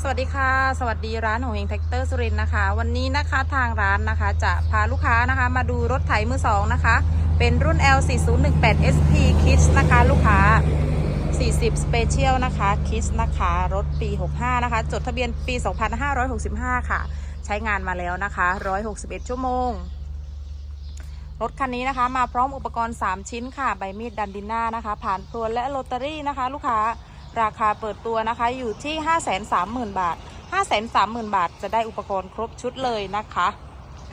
สวัสดีค่ะ สวัสดีร้านของเฮงแท็กเตอร์สุรินนะคะ วันนี้นะคะทางร้านนะคะจะพาลูกค้านะคะ มาดูรถไถมือสองนะคะ เป็นรุ่น L4018 SP Kids นะคะ ลูกค้า 40 Special นะคะ Kids นะคะ รถปี 65 นะคะ จดทะเบียนปี 2565 ค่ะ ใช้งานมาแล้วนะคะ 161 ชั่วโมง รถคันนี้นะคะ มาพร้อมอุปกรณ์ 3 ชิ้นค่ะ ใบมีดดันดินหน้านะคะ ผ่านพรวนและโรตารี่นะคะ ลูกค้า ราคาเปิดตัวนะคะอยู่ที่ 530,000 บาท 530,000 บาท จะได้อุปกรณ์ครบชุดเลยนะคะ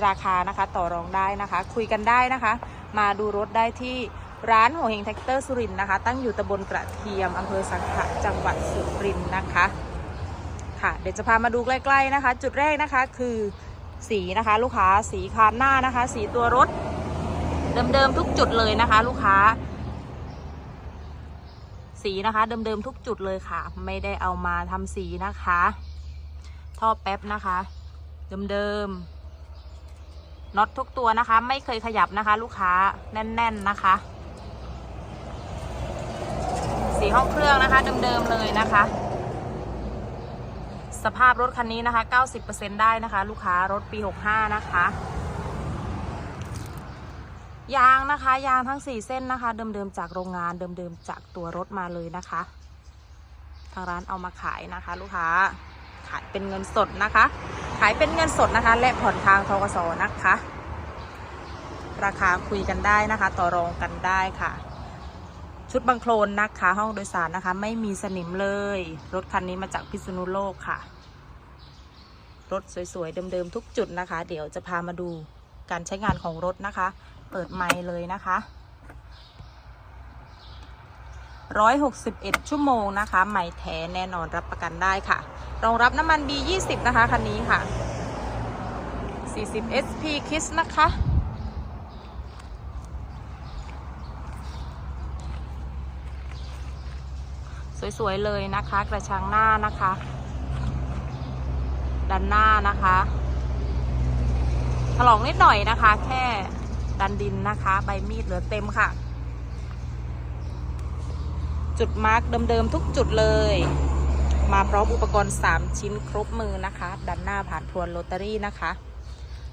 ราคานะคะต่อรองได้นะคะ คุยกันได้นะคะ มาดูรถได้ที่ร้านหัวเฮงแท็กเตอร์สุรินนะคะ ตั้งอยู่ตำบลกระเทียมอำเภอสังขะจังหวัดสุรินนะคะ ค่ะ เดี๋ยวจะพามาดูใกล้ๆนะคะ จุดแรกนะคะคือสีนะคะ ลูกค้าสีคานหน้านะคะ สีตัวรถ เดิมๆทุกจุดเลยนะคะ ลูกค้า สีนะคะ เดิมๆทุกจุดเลยค่ะ ไม่ได้เอามาทำสีนะคะ ท่อแป๊บนะคะ เดิมๆน็อตทุกตัวนะคะ ไม่เคยขยับนะคะ ลูกค้าแน่น ๆนะคะ สีห้องเครื่องนะคะ เดิมๆเลยนะคะ สภาพรถคันนี้นะคะ 90%ได้นะคะ ลูกค้ารถปี 65 นะคะ ยางนะคะ ยางทั้ง 4 เส้นนะคะ เดิมๆจากโรงงานเดิมๆจากตัวรถมาเลยนะคะ ทางร้านเอามาขายนะคะ ลูกค้าขายเป็นเงินสดนะคะ ขายเป็นเงินสดนะคะ และผ่อนทางทกสนะคะ ราคาคุยกันได้นะคะ ต่อรองกันได้ค่ะ ชุดบังโคลนนะคะ ห้องโดยสารนะคะ ไม่มีสนิมเลย รถคันนี้มาจากพิษณุโลกค่ะ รถสวยๆเดิมๆทุกจุดนะคะ เดี๋ยวจะพามาดู การใช้งานของรถนะคะ เปิดไมค์เลยนะคะ161 ชั่วโมงนะคะ ใหม่แท้แน่นอนรับประกันได้ค่ะ รองรับน้ำมัน B20 นะคะ คันนี้ค่ะ 40 SP Kiss นะคะ สวย ๆ เลยนะคะ กระชังหน้านะคะ ด้านหน้านะคะ ถลอกนิดหน่อยนะคะ แค่ดันดินนะคะ ใบมีดเหลือเต็มค่ะ จุดมาร์กเดิมๆทุกจุดเลย มาพร้อมอุปกรณ์ 3 ชิ้นครบมือนะคะ ดันหน้าผ่านพรวนโรตารี่นะคะ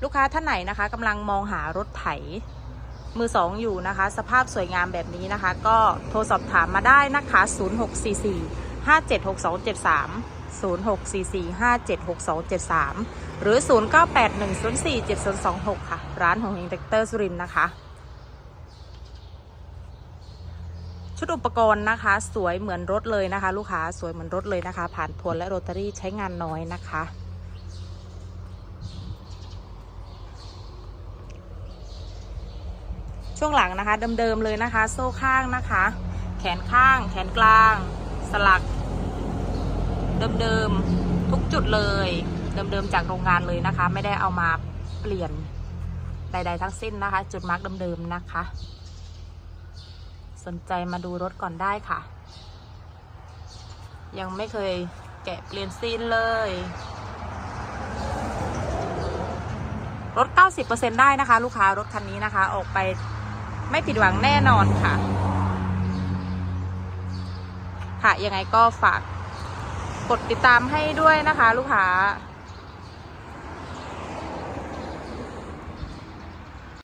ลูกค้าท่านไหนนะคะกำลังมองหารถไถมือสองอยู่นะคะ สภาพสวยงามแบบนี้นะคะ ก็โทรสอบถามมาได้นะคะ 0644 576273 0644 576273 หรือ 0981047026 ค่ะ ร้านของเฮงเทคเตอร์สุรินนะคะ ชุดอุปกรณ์นะคะ สวยเหมือนรถเลยนะคะ ลูกค้าสวยเหมือนรถเลยนะคะ ผ่านพวนและโรตารี่ใช้งานน้อยนะคะช่วงหลังนะคะเดิมๆเลยนะคะ โซ่ข้างนะคะ แขนข้าง แขนกลาง สลัก เดิมๆทุกจุดเลย เดิมๆจากโรงงานเลยนะคะ ไม่ได้เอามาเปลี่ยนใดๆทั้งสิ้นนะคะ จุดมาร์กเดิมๆนะคะ สนใจมาดูรถก่อนได้ค่ะ ยังไม่เคยแกะเปลี่ยนซีนเลยรถ90%ได้นะคะ ลูกค้ารถคันนี้นะคะ ออกไปไม่ผิดหวังแน่นอนค่ะ ค่ะ ยังไงก็ฝาก กดติดตามให้ด้วยนะคะ ลูกค้า